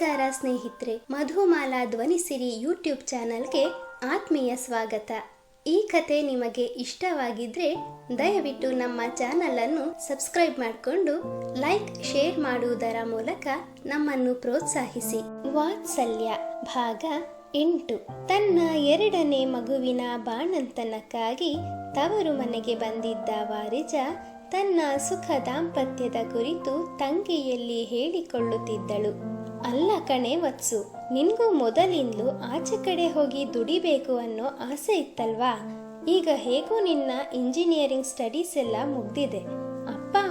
ನಮಸ್ಕಾರ ಸ್ನೇಹಿತರೆ, ಮಧುಮಾಲಾ ಧ್ವನಿಸಿರಿ ಯೂಟ್ಯೂಬ್ ಚಾನಲ್ಗೆ ಆತ್ಮೀಯ ಸ್ವಾಗತ. ಈ ಕತೆ ನಿಮಗೆ ಇಷ್ಟವಾಗಿದ್ರೆ ದಯವಿಟ್ಟು ನಮ್ಮ ಚಾನಲ್ ಅನ್ನು ಸಬ್ಸ್ಕ್ರೈಬ್ ಮಾಡಿಕೊಂಡು ಲೈಕ್, ಶೇರ್ ಮಾಡುವುದರ ಮೂಲಕ ನಮ್ಮನ್ನು ಪ್ರೋತ್ಸಾಹಿಸಿ. ವಾತ್ಸಲ್ಯ ಭಾಗ ಎಂಟು. ತನ್ನ ಎರಡನೇ ಮಗುವಿನ ಬಾಣಂತನಕ್ಕಾಗಿ ತವರು ಮನೆಗೆ ಬಂದಿದ್ದ ವಾರಿಜ ತನ್ನ ಸುಖ ದಾಂಪತ್ಯದ ಕುರಿತು ತಂಗಿಯಲ್ಲಿ ಹೇಳಿಕೊಳ್ಳುತ್ತಿದ್ದಳು. ಅಲ್ಲ ಕಣೆ ವತ್ಸು, ನಿನಗೂ ಮೊದಲಿಂದಲೂ ಆಚೆ ಕಡೆ ಹೋಗಿ ದುಡಿಬೇಕು ಅನ್ನೋ ಆಸೆ ಇತ್ತಲ್ವಾ? ಈಗ ಹೇಗೂ ನಿನ್ನ ಇಂಜಿನಿಯರಿಂಗ್ ಸ್ಟಡೀಸ್ ಎಲ್ಲ ಮುಗ್ದಿದೆ.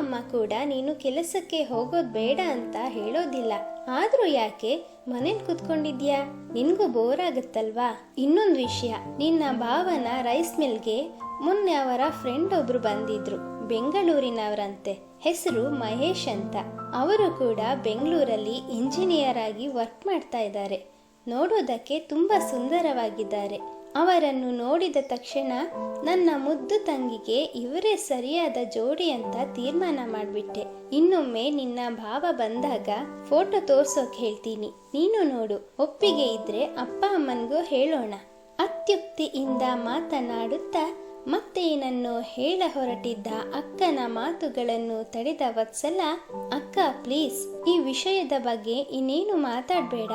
ಅಮ್ಮ ಕೂಡ ನೀನು ಕೆಲಸಕ್ಕೆ ಹೋಗೋದ್ ಬೇಡ ಅಂತ ಹೇಳೋದಿಲ್ಲ. ಆದ್ರೂ ಯಾಕೆ? ಮನೇಲಿ ಕುತ್ಕೊಂಡಿದ್ಯಾ? ನಿನ್ಗೂ ಬೋರ್ ಆಗುತ್ತಲ್ವಾ? ಇನ್ನೊಂದು ವಿಷಯ, ನಿನ್ನ ಭಾವನ ರೈಸ್ ಮಿಲ್ಗೆ ಮೊನ್ನೆ ಅವರ ಫ್ರೆಂಡ್ ಒಬ್ರು ಬಂದಿದ್ರು, ಬೆಂಗಳೂರಿನವರಂತೆ. ಹೆಸರು ಮಹೇಶ್ ಅಂತ. ಅವರು ಕೂಡ ಬೆಂಗಳೂರಲ್ಲಿ ಇಂಜಿನಿಯರ್ ಆಗಿ ವರ್ಕ್ ಮಾಡ್ತಾ ಇದ್ದಾರೆ. ನೋಡೋದಕ್ಕೆ ತುಂಬಾ ಸುಂದರವಾಗಿದ್ದಾರೆ. ಅವರನ್ನು ನೋಡಿದ ತಕ್ಷಣ ನನ್ನ ಮುದ್ದು ತಂಗಿಗೆ ಇವರೇ ಸರಿಯಾದ ಜೋಡಿ ಅಂತ ತೀರ್ಮಾನ ಮಾಡಿಬಿಟ್ಟೆ. ಇನ್ನೊಮ್ಮೆ ನಿನ್ನ ಭಾವ ಬಂದಾಗ ಫೋಟೋ ತೋರ್ಸೋಕ್ ಹೇಳ್ತೀನಿ. ನೀನು ನೋಡು, ಒಪ್ಪಿಗೆ ಇದ್ರೆ ಅಪ್ಪ ಅಮ್ಮನಿಗೂ ಹೇಳೋಣ. ಅತ್ಯುಕ್ತಿಯಿಂದ ಮಾತನಾಡುತ್ತಾ ಮತ್ತೇನನ್ನು ಹೇಳ ಹೊರಟಿದ್ದ ಅಕ್ಕನ ಮಾತುಗಳನ್ನು ತಡೆದ ವತ್ಸಲ, ಅಕ್ಕ ಪ್ಲೀಸ್ ಈ ವಿಷಯದ ಬಗ್ಗೆ ಇನ್ನೇನು ಮಾತಾಡಬೇಡ.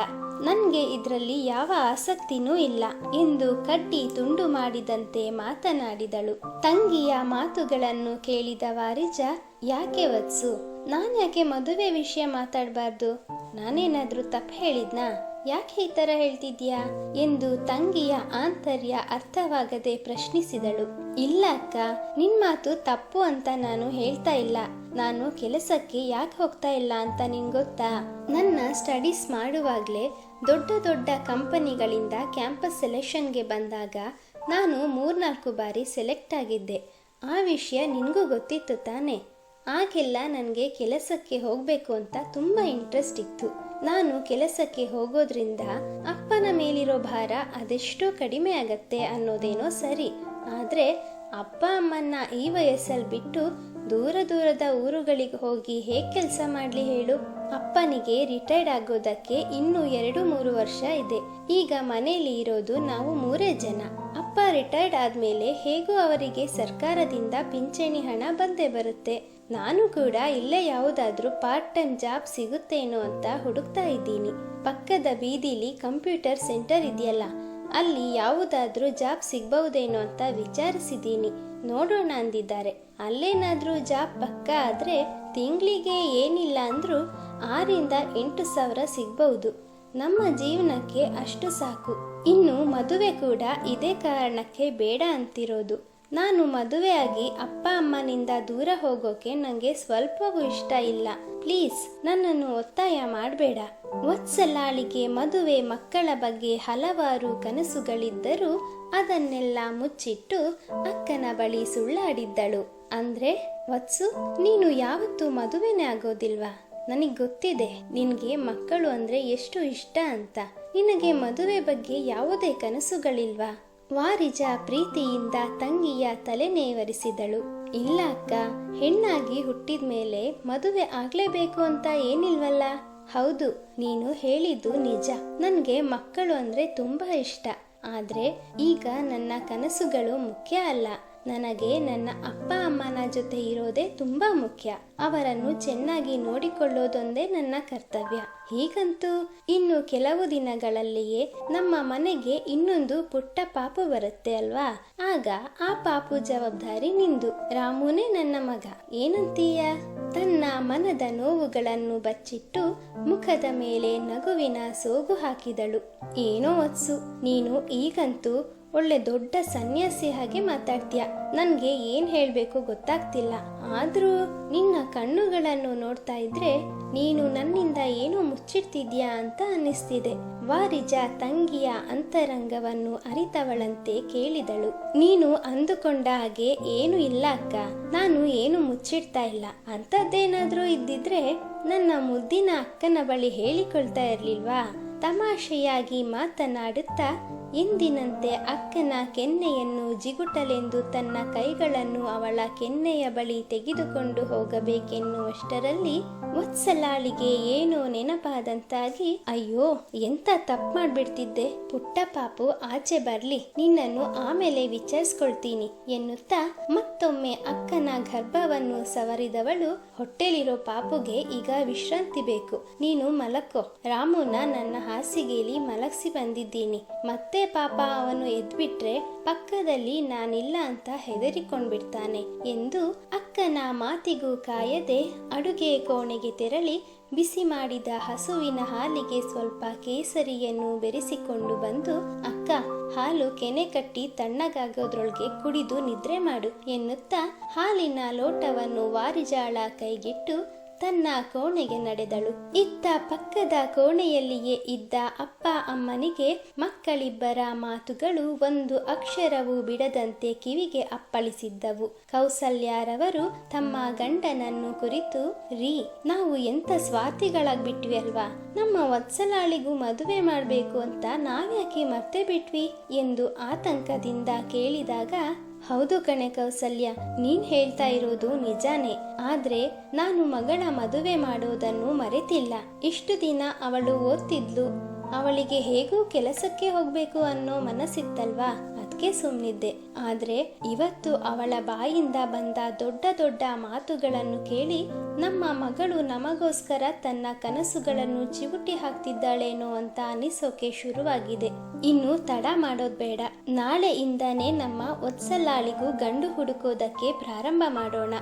ನನ್ಗೆ ಇದರಲ್ಲಿ ಯಾವ ಆಸಕ್ತಿನೂ ಇಲ್ಲ ಎಂದು ಕಟ್ಟಿ ತುಂಡು ಮಾಡಿದಂತೆ ಮಾತನಾಡಿದಳು. ತಂಗಿಯ ಮಾತುಗಳನ್ನು ಕೇಳಿದ ವಾರಿಜ, ಯಾಕೆ ವತ್ಸು? ನಾನ್ಯಾಕೆ ಮದುವೆ ವಿಷಯ ಮಾತಾಡಬಾರ್ದು? ನಾನೇನಾದ್ರೂ ತಪ್ಪು ಹೇಳಿದ್ನಾ? ಯಾಕೆ ಈ ತರ ಹೇಳ್ತಿದ್ಯಾ? ಎಂದು ತಂಗಿಯ ಆಂತರ್ಯ ಅರ್ಥವಾಗದೆ ಪ್ರಶ್ನಿಸಿದಳು. ಇಲ್ಲ ಅಕ್ಕ, ನಿನ್ ಮಾತು ತಪ್ಪು ಅಂತ ನಾನು ಹೇಳ್ತಾ ಇಲ್ಲ. ನಾನು ಕೆಲಸಕ್ಕೆ ಯಾಕೆ ಹೋಗ್ತಾ ಇಲ್ಲ ಅಂತ ನಿಂಗೆ ಗೊತ್ತಾ? ನನ್ನ ಸ್ಟಡೀಸ್ ಮಾಡುವಾಗಲೇ ದೊಡ್ಡ ದೊಡ್ಡ ಕಂಪನಿಗಳಿಂದ ಕ್ಯಾಂಪಸ್ ಸೆಲೆಕ್ಷನ್ಗೆ ಬಂದಾಗ ನಾನು ಮೂರ್ನಾಲ್ಕು ಬಾರಿ ಸೆಲೆಕ್ಟ್ ಆಗಿದ್ದೆ. ಆ ವಿಷಯ ನಿನಗೂ ಗೊತ್ತಿತ್ತು ತಾನೇ? ಆಗೆಲ್ಲ ನನಗೆ ಕೆಲಸಕ್ಕೆ ಹೋಗಬೇಕು ಅಂತ ತುಂಬ ಇಂಟ್ರೆಸ್ಟ್ ಇತ್ತು. ನಾನು ಕೆಲಸಕ್ಕೆ ಹೋಗೋದ್ರಿಂದ ಅಪ್ಪನ ಮೇಲಿರೋ ಭಾರ ಅದೆಷ್ಟೋ ಕಡಿಮೆ ಆಗತ್ತೆ ಅನ್ನೋದೇನೋ ಸರಿ. ಆದರೆ ಅಪ್ಪ ಅಮ್ಮನ್ನ ಈ ವಯಸ್ಸಲ್ಲಿ ಬಿಟ್ಟು ದೂರ ದೂರದ ಊರುಗಳಿಗೆ ಹೋಗಿ ಹೇಗೆ ಕೆಲಸ ಮಾಡಲಿ ಹೇಳು? ಅಪ್ಪನಿಗೆ ರಿಟೈರ್ಡ್ ಆಗೋದಕ್ಕೆ ಇನ್ನೂ ಎರಡು ಮೂರು ವರ್ಷ ಇದೆ. ಈಗ ಮನೆಯಲ್ಲಿ ಇರೋದು ನಾವು ಮೂರೇ ಜನ. ಅಪ್ಪ ರಿಟೈರ್ಡ್ ಆದ್ಮೇಲೆ ಹೇಗೂ ಅವರಿಗೆ ಸರ್ಕಾರದಿಂದ ಪಿಂಚಣಿ ಹಣ ಬಂದೇ ಬರುತ್ತೆ. ನಾನು ಕೂಡ ಇಲ್ಲೇ ಯಾವುದಾದ್ರೂ ಪಾರ್ಟ್ ಟೈಮ್ ಜಾಬ್ ಸಿಗುತ್ತೇನೋ ಅಂತ ಹುಡುಕ್ತಾ ಇದ್ದೀನಿ. ಪಕ್ಕದ ಬೀದಿಲಿ ಕಂಪ್ಯೂಟರ್ ಸೆಂಟರ್ ಇದೆಯಲ್ಲ, ಅಲ್ಲಿ ಯಾವುದಾದ್ರೂ ಜಾಬ್ ಸಿಗ್ಬಹುದೇನೋ ಅಂತ ವಿಚಾರಿಸಿದ್ದೀನಿ. ನೋಡೋಣ ಅಂದಿದ್ದಾರೆ. ಅಲ್ಲೇನಾದ್ರೂ ಜಾಬ್ ಪಕ್ಕ ಆದ್ರೆ ತಿಂಗಳಿಗೆ ಏನಿಲ್ಲ ಅಂದ್ರೂ ಆರಿಂದ ಎಂಟು ಸಾವಿರ ಸಿಗ್ಬಹುದು. ನಮ್ಮ ಜೀವನಕ್ಕೆ ಅಷ್ಟು ಸಾಕು. ಇನ್ನು ಮದುವೆ ಕೂಡ ಇದೇ ಕಾರಣಕ್ಕೆ ಬೇಡ ಅಂತಿರೋದು. ನಾನು ಮದುವೆಯಾಗಿ ಅಪ್ಪ ಅಮ್ಮನಿಂದ ದೂರ ಹೋಗೋಕೆ ನನಗೆ ಸ್ವಲ್ಪವೂ ಇಷ್ಟ ಇಲ್ಲ. ಪ್ಲೀಸ್ ನನ್ನನ್ನು ಒತ್ತಾಯ ಮಾಡಬೇಡ. ವತ್ಸಲಾಳಿಗೆ ಮದುವೆ ಮಕ್ಕಳ ಬಗ್ಗೆ ಹಲವಾರು ಕನಸುಗಳಿದ್ದರೂ ಅದನ್ನೆಲ್ಲ ಮುಚ್ಚಿಟ್ಟು ಅಕ್ಕನ ಬಳಿ ಸುಳ್ಳಾಡಿದ್ದಳು. ಅಂದ್ರೆ, ವತ್ಸು, ನೀನು ಯಾವತ್ತೂ ಮದುವೆನೇ ಆಗೋದಿಲ್ವಾ? ನನಗೆ ಗೊತ್ತಿದೆ, ನಿನಗೆ ಮಕ್ಕಳು ಅಂದ್ರೆ ಎಷ್ಟು ಇಷ್ಟ ಅಂತ. ನಿನಗೆ ಮದುವೆ ಬಗ್ಗೆ ಯಾವುದೇ ಕನಸುಗಳಿಲ್ವಾ? ವಾರಿಜ ಪ್ರೀತಿಯಿಂದ ತಂಗಿಯ ತಲೆನೇವರಿಸಿದಳು ಇಲ್ಲ ಅಕ್ಕ ಹೆಣ್ಣಾಗಿ ಹುಟ್ಟಿದ ಮೇಲೆ ಮದುವೆ ಆಗ್ಲೇಬೇಕು ಅಂತ ಏನಿಲ್ವಲ್ಲ? ಹೌದು, ನೀನು ಹೇಳಿದ್ದು ನಿಜ. ನನ್ಗೆ ಮಕ್ಕಳು ಅಂದ್ರೆ ತುಂಬಾ ಇಷ್ಟ. ಆದ್ರೆ ಈಗ ನನ್ನ ಕನಸುಗಳು ಮುಖ್ಯ ಅಲ್ಲ. ನನಗೆ ನನ್ನ ಅಪ್ಪ ಅಮ್ಮನ ಜೊತೆ ಇರೋದೇ ತುಂಬಾ ಮುಖ್ಯ. ಅವರನ್ನು ಚೆನ್ನಾಗಿ ನೋಡಿಕೊಳ್ಳೋದೊಂದೇ ನನ್ನ ಕರ್ತವ್ಯ. ಹೀಗಂತೂ ಇನ್ನು ಕೆಲವು ದಿನಗಳಲ್ಲಿಯೇ ನಮ್ಮ ಮನೆಗೆ ಇನ್ನೊಂದು ಪುಟ್ಟ ಪಾಪು ಬರುತ್ತೆ ಅಲ್ವಾ? ಆಗ ಆ ಪಾಪು ಜವಾಬ್ದಾರಿ ನಿಂದು. ರಾಮುನೇ ನನ್ನ ಮಗ. ಏನಂತೀಯ? ತನ್ನ ಮನದ ನೋವುಗಳನ್ನು ಬಚ್ಚಿಟ್ಟು ಮುಖದ ಮೇಲೆ ನಗುವಿನ ಸೋಗು ಹಾಕಿದಳು. ಏನೋ ಒತ್ಸು. ನೀನು ಈಗಂತೂ ಒಳ್ಳೆ ದೊಡ್ಡ ಸನ್ಯಾಸಿ ಹಾಗೆ ಮಾತಾಡ್ತೀಯ. ನನ್ಗೆ ಏನ್ ಹೇಳ್ಬೇಕು ಗೊತ್ತಾಗ್ತಿಲ್ಲ. ಆದ್ರೂ ನಿನ್ನ ಕಣ್ಣುಗಳನ್ನು ನೋಡ್ತಾ ಇದ್ರೆ ನೀನು ನನ್ನಿಂದ ಏನೋ ಮುಚ್ಚಿಡ್ತಿದ್ಯಾ ಅಂತ ಅನ್ನಿಸ್ತಿದೆ. ವಾರಿಜ ತಂಗಿಯ ಅಂತರಂಗವನ್ನು ಅರಿತವಳಂತೆ ಕೇಳಿದಳು. ನೀನು ಅಂದುಕೊಂಡ ಹಾಗೆ ಏನು ಇಲ್ಲ ಅಕ್ಕ. ನಾನು ಏನು ಮುಚ್ಚಿಡ್ತಾ ಇಲ್ಲ. ಅಂಥದ್ದೇನಾದ್ರೂ ಇದ್ದಿದ್ರೆ ನನ್ನ ಮುದ್ದಿನ ಅಕ್ಕನ ಬಳಿ ಹೇಳಿಕೊಳ್ತಾ ಇರ್ಲಿಲ್ವಾ? ತಮಾಷೆಯಾಗಿ ಮಾತನಾಡುತ್ತಾ ಎಂದಿನಂತೆ ಅಕ್ಕನ ಕೆನ್ನೆಯನ್ನು ಜಿಗುಟಲೆಂದು ತನ್ನ ಕೈಗಳನ್ನು ಅವಳ ಕೆನ್ನೆಯ ಬಳಿ ತೆಗೆದುಕೊಂಡು ಹೋಗಬೇಕೆನ್ನುವಷ್ಟರಲ್ಲಿ ಮುತ್ಸಲಾಳಿಗೆ ಏನೋ ನೆನಪಾದಂತಾಗಿ, ಅಯ್ಯೋ, ಎಂತ ತಪ್ಪು ಮಾಡ್ಬಿಡ್ತಿದ್ದೆ? ಪುಟ್ಟ ಪಾಪು, ಆಚೆ ಬರ್ಲಿ, ನಿನ್ನನ್ನು ಆಮೇಲೆ ವಿಚಾರಿಸ್ಕೊಳ್ತೀನಿ ಎನ್ನುತ್ತಾ ಮತ್ತೊಮ್ಮೆ ಅಕ್ಕನ ಗರ್ಭವನ್ನು ಸವರಿದವಳು, ಹೊಟ್ಟೆಲಿರೋ ಪಾಪುಗೆ ಈಗ ವಿಶ್ರಾಂತಿ ಬೇಕು, ನೀನು ಮಲಕ್ಕೋ ರಾಮುನ ನನ್ನ ಹಾಸಿಗೆಯಲ್ಲಿ ಮಲಗಿಸಿ ಬಂದಿದ್ದೀನಿ, ಮತ್ತೆ ಪಾಪ ಅವನು ಎದ್ಬಿಟ್ರೆ ಪಕ್ಕದಲ್ಲಿ ನಾನಿಲ್ಲ ಅಂತ ಹೆದರಿಕೊಂಡ್ಬಿಡ್ತಾನೆ ಎಂದು ಅಕ್ಕನ ಮಾತಿಗೂ ಕಾಯದೆ ಅಡುಗೆ ಕೋಣೆಗೆ ತೆರಳಿ ಬಿಸಿ ಮಾಡಿದ ಹಸುವಿನ ಹಾಲಿಗೆ ಸ್ವಲ್ಪ ಕೇಸರಿಯನ್ನು ಬೆರೆಸಿಕೊಂಡು ಬಂದು, ಅಕ್ಕ, ಹಾಲು ಕೆನೆ ಕಟ್ಟಿ ತಣ್ಣಗಾಗೋದ್ರೊಳಗೆ ಕುಡಿದು ನಿದ್ರೆ ಮಾಡು ಎನ್ನುತ್ತಾ ಹಾಲಿನ ಲೋಟವನ್ನು ವಾರಿಜಾಳ ಕೈಗಿಟ್ಟು ತನ್ನ ಕೋಣೆಗೆ ನಡೆದಳು. ಇತ್ತ ಪಕ್ಕದ ಕೋಣೆಯಲ್ಲಿಯೇ ಇದ್ದ ಅಪ್ಪ ಅಮ್ಮನಿಗೆ ಮಕ್ಕಳಿಬ್ಬರ ಮಾತುಗಳು ಒಂದು ಅಕ್ಷರವೂ ಬಿಡದಂತೆ ಕಿವಿಗೆ ಅಪ್ಪಳಿಸಿದ್ದವು. ಕೌಸಲ್ಯಾರವರು ತಮ್ಮ ಗಂಡನನ್ನು ಕುರಿತು, ರೀ, ನಾವು ಎಂತ ಸ್ವಾರ್ಥಿಗಳಾಗ್ಬಿಟ್ವಿ ಅಲ್ವಾ ನಮ್ಮ ವತ್ಸಲಾಳಿಗೂ ಮದುವೆ ಮಾಡಬೇಕು ಅಂತ ನಾವ್ಯಾಕೆ ಮರ್ತೆ ಬಿಟ್ವಿ? ಎಂದು ಆತಂಕದಿಂದ ಕೇಳಿದಾಗ ಹೌದು ಕಣೆ ಕೌಸಲ್ಯ, ನೀನ್ ಹೇಳ್ತಾ ಇರೋದು ನಿಜಾನೇ. ಆದ್ರೆ ನಾನು ಮಗಳ ಮದುವೆ ಮಾಡೋದನ್ನು ಮರೆತಿಲ್ಲ. ಇಷ್ಟು ದಿನ ಅವಳು ಓದ್ತಿದ್ಲು. ಅವಳಿಗೆ ಹೇಗೂ ಕೆಲಸಕ್ಕೆ ಹೋಗ್ಬೇಕು ಅನ್ನೋ ಮನಸ್ಸಿತ್ತಲ್ವಾ? ಅದಕ್ಕೆ ಸುಮ್ಮನಿದ್ದೆ ಆದರೆ ಇವತ್ತು ಅವಳ ಬಾಯಿಂದ ಬಂದ ದೊಡ್ಡ ದೊಡ್ಡ ಮಾತುಗಳನ್ನು ಕೇಳಿ ನಮ್ಮ ಮಗಳು ನಮಗೋಸ್ಕರ ತನ್ನ ಕನಸುಗಳನ್ನು ಚಿವುಟಿ ಹಾಕ್ತಿದ್ದಾಳೇನೋ ಅಂತ ಅನಿಸೋಕೆ ಶುರುವಾಗಿದೆ. ಇನ್ನು ತಡ ಮಾಡೋದ್ ಬೇಡ. ನಾಳೆಯಿಂದಾನೇ ನಮ್ಮ ಒತ್ಸಲಾಳಿಗೂ ಗಂಡು ಹುಡುಕೋದಕ್ಕೆ ಪ್ರಾರಂಭ ಮಾಡೋಣ.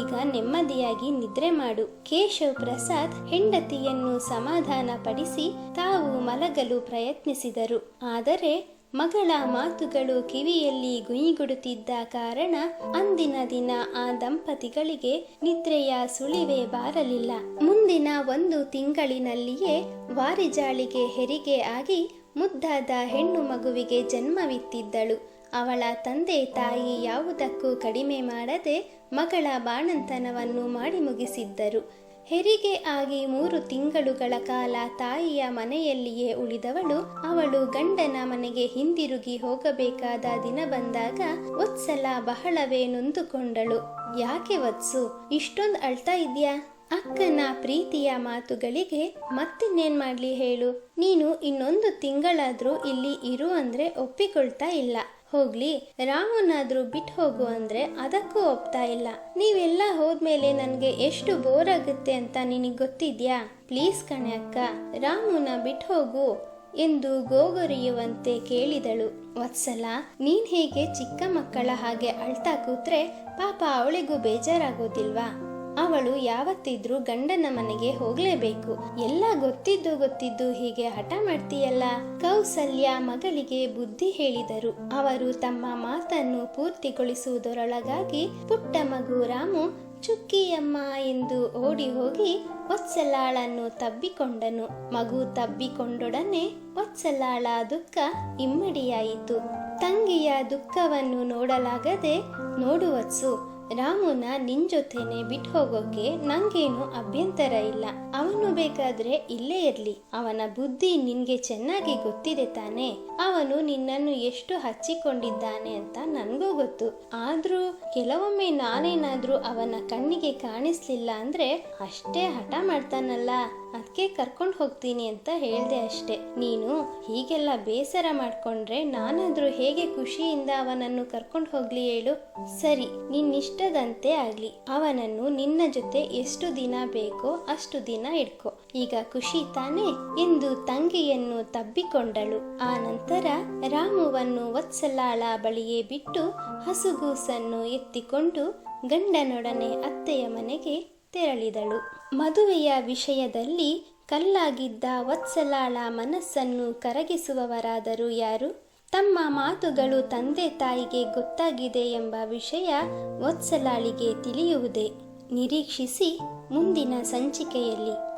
ಈಗ ನೆಮ್ಮದಿಯಾಗಿ ನಿದ್ರೆ ಮಾಡು. ಕೇಶವ್ ಪ್ರಸಾದ್ ಹೆಂಡತಿಯನ್ನು ಸಮಾಧಾನ ಪಡಿಸಿ ತಾವು ಮಲಗಲು ಪ್ರಯತ್ನಿಸಿದರು. ಆದರೆ ಮಗಳ ಮಾತುಗಳು ಕಿವಿಯಲ್ಲಿ ಗುಯಿಗುಡುತ್ತಿದ್ದ ಕಾರಣ ಅಂದಿನ ದಿನ ಆ ದಂಪತಿಗಳಿಗೆ ನಿದ್ರೆಯ ಸುಳಿವೇ ಬಾರಲಿಲ್ಲ. ಮುಂದಿನ ಒಂದು ತಿಂಗಳಿನಲ್ಲಿಯೇ ವಾರಿಜಾಳಿಗೆ ಹೆರಿಗೆ ಆಗಿ ಮುದ್ದಾದ ಹೆಣ್ಣು ಮಗುವಿಗೆ ಜನ್ಮವಿತ್ತಿದ್ದಳು. ಅವಳ ತಂದೆ ತಾಯಿ ಯಾವುದಕ್ಕೂ ಕಡಿಮೆ ಮಾಡದೆ ಮಗಳ ಬಾಣಂತನವನ್ನು ಮಾಡಿ ಮುಗಿಸಿದ್ದರು. ಹೆರಿಗೆ ಆಗಿ ಮೂರು ತಿಂಗಳುಗಳ ಕಾಲ ತಾಯಿಯ ಮನೆಯಲ್ಲಿಯೇ ಉಳಿದವಳು. ಅವಳು ಗಂಡನ ಮನೆಗೆ ಹಿಂದಿರುಗಿ ಹೋಗಬೇಕಾದ ದಿನ ಬಂದಾಗ ವತ್ಸಲ ಬಹಳವೇ ನೊಂದುಕೊಂಡಳು. ಯಾಕೆ ವತ್ಸು? ಇಷ್ಟೊಂದು ಅಳ್ತಾ ಇದ್ಯಾ? ಅಕ್ಕನ ಪ್ರೀತಿಯ ಮಾತುಗಳಿಗೆ ಮತ್ತಿನ್ನೇನ್ ಮಾಡ್ಲಿ ಹೇಳು? ನೀನು ಇನ್ನೊಂದು ತಿಂಗಳಾದ್ರೂ ಇಲ್ಲಿ ಇರು ಅಂದ್ರೆ ಒಪ್ಪಿಕೊಳ್ತಾ ಇಲ್ಲ. ಹೋಗ್ಲಿ ರಾಮನಾದ್ರೂ ಬಿಟ್ಟು ಹೋಗು ಅಂದ್ರೆ ಅದಕ್ಕೂ ಒಪ್ತಾ ಇಲ್ಲ. ನೀವೆಲ್ಲ ಹೋದ್ಮೇಲೆ ನನ್ಗೆ ಎಷ್ಟು ಬೋರ್ ಆಗುತ್ತೆ ಅಂತ ನಿನಗೆ ಗೊತ್ತಿದ್ಯಾ? ಪ್ಲೀಸ್ ಕಣೆ ಅಕ್ಕ, ರಾಮುನ ಬಿಟ್ಟು ಹೋಗು ಎಂದು ಗೋಗೊರೆಯುವಂತೆ ಕೇಳಿದಳು. ವತ್ಸಲ, ನೀನ್ ಹೇಗೆ ಚಿಕ್ಕ ಮಕ್ಕಳ ಹಾಗೆ ಅಳ್ತಾ ಕೂತ್ರೆ ಪಾಪ ಅವಳಿಗೂ ಬೇಜಾರಾಗೋದಿಲ್ವಾ? ಅವಳು ಯಾವತ್ತಿದ್ರೂ ಗಂಡನ ಮನೆಗೆ ಹೋಗ್ಲೇಬೇಕು. ಎಲ್ಲ ಗೊತ್ತಿದ್ದು ಗೊತ್ತಿದ್ದು ಹೀಗೆ ಹಠ ಮಾಡ್ತೀಯಲ್ಲ? ಕೌಸಲ್ಯ ಮಗಳಿಗೆ ಬುದ್ಧಿ ಹೇಳಿದರು. ಅವರು ತಮ್ಮ ಮಾತನ್ನು ಪೂರ್ತಿಗೊಳಿಸುವುದರೊಳಗಾಗಿ ಪುಟ್ಟ ಮಗು ರಾಮು ಚುಕ್ಕಿಯಮ್ಮ ಎಂದು ಓಡಿ ಹೋಗಿ ವತ್ಸಲಾಳನ್ನು ತಬ್ಬಿಕೊಂಡನು. ಮಗು ತಬ್ಬಿಕೊಂಡೊಡನೆ ವತ್ಸಲಾಳ ದುಃಖ ಇಮ್ಮಡಿಯಾಯಿತು. ತಂಗಿಯ ದುಃಖವನ್ನು ನೋಡಲಾಗದೆ ನೋಡುವತ್ಸು. ರಾಮುನ ನಿನ್ ಜೊತೆನೆ ಬಿಟ್ಟು ಹೋಗೋಕೆ ನಂಗೇನು ಅಭ್ಯಂತರ ಇಲ್ಲ. ಅವನು ಬೇಕಾದ್ರೆ ಇಲ್ಲೇ ಇರ್ಲಿ. ಅವನ ಬುದ್ಧಿ ನಿನ್ಗೆ ಚೆನ್ನಾಗಿ ಗೊತ್ತಿದೆ ತಾನೆ. ಅವನು ನಿನ್ನನ್ನು ಎಷ್ಟು ಹಚ್ಚಿಕೊಂಡಿದ್ದಾನೆ ಅಂತ ನನಗೂ ಗೊತ್ತು. ಆದ್ರೂ ಕೆಲವೊಮ್ಮೆ ನಾನೇನಾದ್ರೂ ಅವನ ಕಣ್ಣಿಗೆ ಕಾಣಿಸ್ಲಿಲ್ಲ ಅಂದ್ರೆ ಅಷ್ಟೇ ಹಠ ಮಾಡ್ತಾನಲ್ಲ. ಅದಕ್ಕೆ ಕರ್ಕೊಂಡು ಹೋಗ್ತೀನಿ ಅಂತ ಹೇಳಿದೆ ಅಷ್ಟೆ. ನೀನು ಹೀಗೆಲ್ಲ ಬೇಸರ ಮಾಡಿಕೊಂಡ್ರೆ ನಾನಾದರೂ ಹೇಗೆ ಖುಷಿಯಿಂದ ಅವನನ್ನು ಕರ್ಕೊಂಡು ಹೋಗ್ಲಿ ಹೇಳು. ಸರಿ, ನಿನ್ನಿಷ್ಟದಂತೆ ಆಗಲಿ. ಅವನನ್ನು ನಿನ್ನ ಜೊತೆ ಎಷ್ಟು ದಿನ ಬೇಕೋ ಅಷ್ಟು ದಿನ ಇಡ್ಕೋ. ಈಗ ಖುಷಿ ತಾನೇ ಎಂದು ತಂಗಿಯನ್ನು ತಬ್ಬಿಕೊಂಡಳು. ಆ ನಂತರ ರಾಮುವನ್ನು ವತ್ಸಲಾಳ ಬಳಿಯೇ ಬಿಟ್ಟು ಹಸುಗೂಸನ್ನು ಎತ್ತಿಕೊಂಡು ಗಂಡನೊಡನೆ ಅತ್ತೆಯ ಮನೆಗೆ ತೆರಳಿದಳು. ಮದುವೆಯ ವಿಷಯದಲ್ಲಿ ಕಲ್ಲಾಗಿದ್ದ ವತ್ಸಲಾಳ ಮನಸ್ಸನ್ನು ಕರಗಿಸುವವರಾದರೂ ಯಾರು? ತಮ್ಮ ಮಾತುಗಳು ತಂದೆ ತಾಯಿಗೆ ಗೊತ್ತಾಗಿದೆ ಎಂಬ ವಿಷಯ ವತ್ಸಲಾಳಿಗೆ ತಿಳಿಯುವುದೇ. ನಿರೀಕ್ಷಿಸಿ ಮುಂದಿನ ಸಂಚಿಕೆಯಲ್ಲಿ.